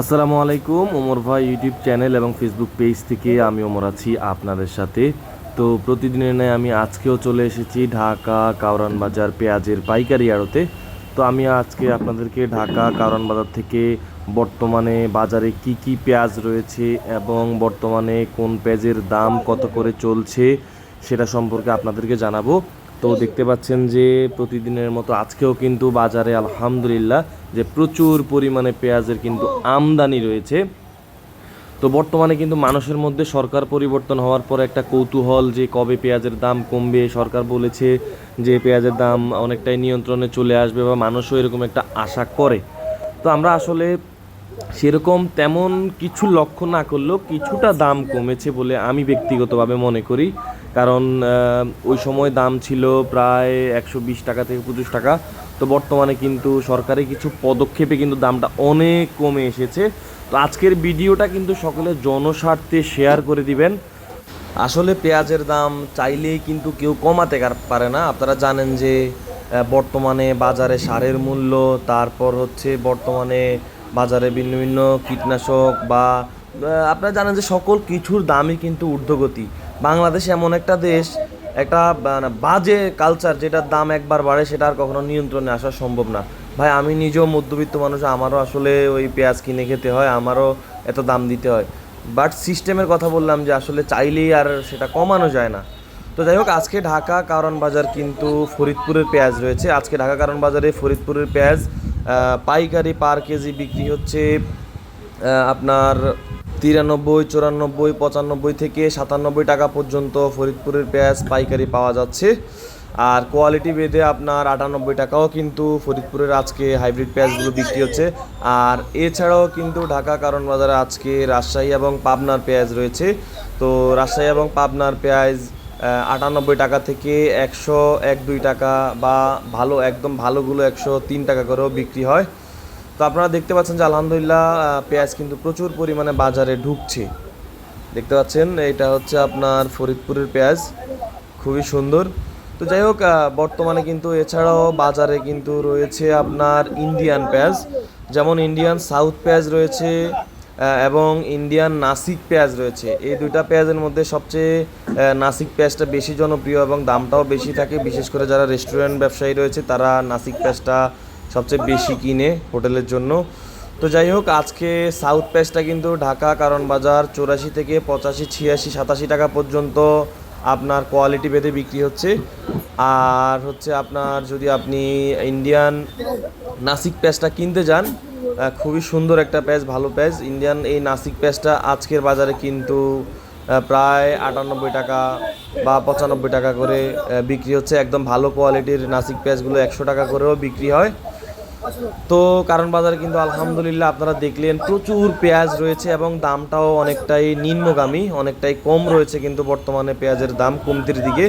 আসসালামু আলাইকুম, ওমর ভাই ইউটিউব চ্যানেল এবং ফেসবুক পেজ থেকে আমি ওমর আছি আপনাদের সাথে। তো প্রতিদিনের ন্যায় আমি আজকেও চলে এসেছি ঢাকা কাউরান বাজার পেঁয়াজের পাইকারি আড়তে। তো আমি আজকে আপনাদেরকে ঢাকা কাউরান বাজার থেকে বর্তমানে বাজারে কি কি পেঁয়াজ রয়েছে এবং বর্তমানে কোন পেঁয়াজের দাম কত করে চলছে সেটা সম্পর্কে আপনাদেরকে জানাব। তো দেখতে পাচ্ছেন যে প্রতিদিনের মতো আজকেও কিন্তু বাজারে আলহামদুলিল্লাহ যে প্রচুর পরিমাণে পেঁয়াজের কিন্তু আমদানি রয়েছে। তো বর্তমানে কিন্তু মানুষের মধ্যে সরকার পরিবর্তন হওয়ার পর একটা কৌতূহল যে কবে পেঁয়াজের দাম কমবে, সরকার বলেছে যে পেঁয়াজের দাম অনেকটাই নিয়ন্ত্রণে চলে আসবে বা মানুষও এরকম একটা আশা করে। তো আমরা আসলে সেরকম তেমন কিছু লক্ষ্য না করলেও কিছুটা দাম কমেছে বলে আমি ব্যক্তিগতভাবে মনে করি। কারণ ওই সময় দাম ছিল প্রায় একশো বিশ টাকা থেকে পঁচিশ টাকা। তো বর্তমানে কিন্তু সরকারি কিছু পদক্ষেপে কিন্তু দামটা অনেক কমে এসেছে। তো আজকের ভিডিওটা কিন্তু সকলে জনস্বার্থে শেয়ার করে দিবেন। আসলে পেঁয়াজের দাম চাইলেই কিন্তু কেউ কমাতে পারে না। আপনারা জানেন যে বর্তমানে বাজারে সারের মূল্য, তারপর হচ্ছে বর্তমানে বাজারে ভিন্ন ভিন্ন কীটনাশক বা আপনারা জানেন যে সকল কিছুর দামই কিন্তু ঊর্ধ্বগতি। বাংলাদেশ এমন একটা দেশ, একটা মানে বাজে কালচার যেটার দাম একবার বাড়ে সেটা আর কখনো নিয়ন্ত্রণে আসা সম্ভব না। ভাই, আমি নিজেও মধ্যবিত্ত মানুষ, আমারও আসলে ওই পেঁয়াজ কিনে খেতে হয়, আমারও এত দাম দিতে হয়। বাট সিস্টেমের কথা বললাম যে আসলে চাইলেই আর সেটা কমানো যায় না। তো যাই হোক, আজকে ঢাকা কারণ বাজার কিন্তু ফরিদপুরের পেঁয়াজ রয়েছে। আজকে ঢাকা কারণ বাজারে ফরিদপুরের পেঁয়াজ পাইকারি পার কেজি বিক্রি হচ্ছে আপনার তিরানব্বই, চুরানব্বই, পঁচানব্বই থেকে সাতানব্বই টাকা পর্যন্ত ফরিদপুরের পেঁয়াজ পাইকারি পাওয়া যাচ্ছে। আর কোয়ালিটি বেঁধে আপনার আটানব্বই টাকাও কিন্তু ফরিদপুরের আজকে হাইব্রিড পেঁয়াজগুলো বিক্রি হচ্ছে। আর এছাড়াও কিন্তু ঢাকা কারণ বাজারে আজকে রাজশাহী এবং পাবনার পেঁয়াজ রয়েছে। তো রাজশাহী এবং পাবনার পেঁয়াজ আটানব্বই টাকা থেকে একশো এক দুই টাকা বা ভালো, একদম ভালোগুলো একশো তিন টাকা করেও বিক্রি হয়। তো আপনারা দেখতে পাচ্ছেন যে আলহামদুলিল্লাহ পেঁয়াজ কিন্তু প্রচুর পরিমাণে বাজারে ঢুকছে। দেখতে পাচ্ছেন, এটা হচ্ছে আপনার ফরিদপুরের পেঁয়াজ, খুবই সুন্দর। তো যাই হোক বর্তমানে কিন্তু এছাড়াও বাজারে কিন্তু রয়েছে আপনার ইন্ডিয়ান পেঁয়াজ, যেমন ইন্ডিয়ান সাউথ পেঁয়াজ রয়েছে এবং ইন্ডিয়ান নাসিক পেঁয়াজ রয়েছে। এই দুইটা পেঁয়াজের মধ্যে সবচেয়ে নাসিক পেঁয়াজটা বেশি জনপ্রিয় এবং দামটাও বেশি থাকে। বিশেষ করে যারা রেস্টুরেন্ট ব্যবসায়ী রয়েছে, তারা নাসিক পেঁয়াজটা সবচেয়ে বেশি কিনে হোটেলের জন্য। তো যাই হোক, আজকে সাউথ পেস্টটা কিন্তু ঢাকা, কারণ বাজার চৌরাশি থেকে পঁচাশি, ছিয়াশি, সাতাশি টাকা পর্যন্ত আপনার কোয়ালিটি ভেদে বিক্রি হচ্ছে। আর হচ্ছে আপনার যদি আপনি ইন্ডিয়ান নাসিক পেস্টটা কিনতে যান খুবই সুন্দর একটা প্যাচ ভালো প্যাচ ইন্ডিয়ান এই নাসিক পেস্টটা আজকের বাজারে কিন্তু প্রায় আটানব্বই টাকা বা পঁচানব্বই টাকা করে বিক্রি হচ্ছে। একদম ভালো কোয়ালিটির নাসিক পেঁয়াজগুলো একশো টাকা করেও বিক্রি হয়। তো কারণ বাজার কিন্তু আলহামদুলিল্লাহ আপনারা দেখলেন প্রচুর পেঁয়াজ রয়েছে এবং দামটাও অনেকটাই নিম্নগামী, অনেকটাই কম রয়েছে কিন্তু বর্তমানে পেঁয়াজের দাম কমতির দিকে।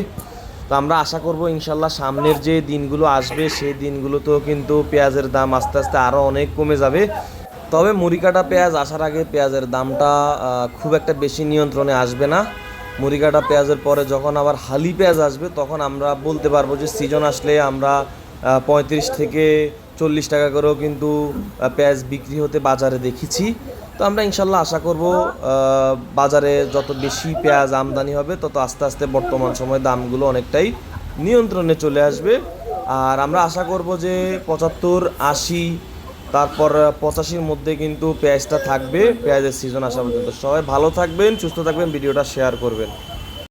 তো আমরা আশা করব ইনশাল্লাহ সামনের যে দিনগুলো আসবে, সেই দিনগুলোতেও কিন্তু পেঁয়াজের দাম আস্তে আস্তে আরও অনেক কমে যাবে। তবে মুড়ি কাটা পেঁয়াজ আসার আগে পেঁয়াজের দামটা খুব একটা বেশি নিয়ন্ত্রণে আসবে না। মুড়ি কাটা পেঁয়াজের পরে যখন আবার হালি পেঁয়াজ আসবে, তখন আমরা বলতে পারব যে সিজন আসলে আমরা পঁয়ত্রিশ থেকে চল্লিশ টাকা করেও কিন্তু পেঁয়াজ বিক্রি হতে বাজারে দেখেছি। তো আমরা ইনশাল্লাহ আশা করব বাজারে যত বেশি পেঁয়াজ আমদানি হবে, তত আস্তে আস্তে বর্তমান সময়ে দামগুলো অনেকটাই নিয়ন্ত্রণে চলে আসবে। আর আমরা আশা করব যে পঁচাত্তর, আশি, তারপর পঁচাশির মধ্যে কিন্তু পেঁয়াজটা থাকবে। পেঁয়াজের সিজন আসা পর্যন্ত সবাই ভালো থাকবেন, সুস্থ থাকবেন, ভিডিওটা শেয়ার করবেন।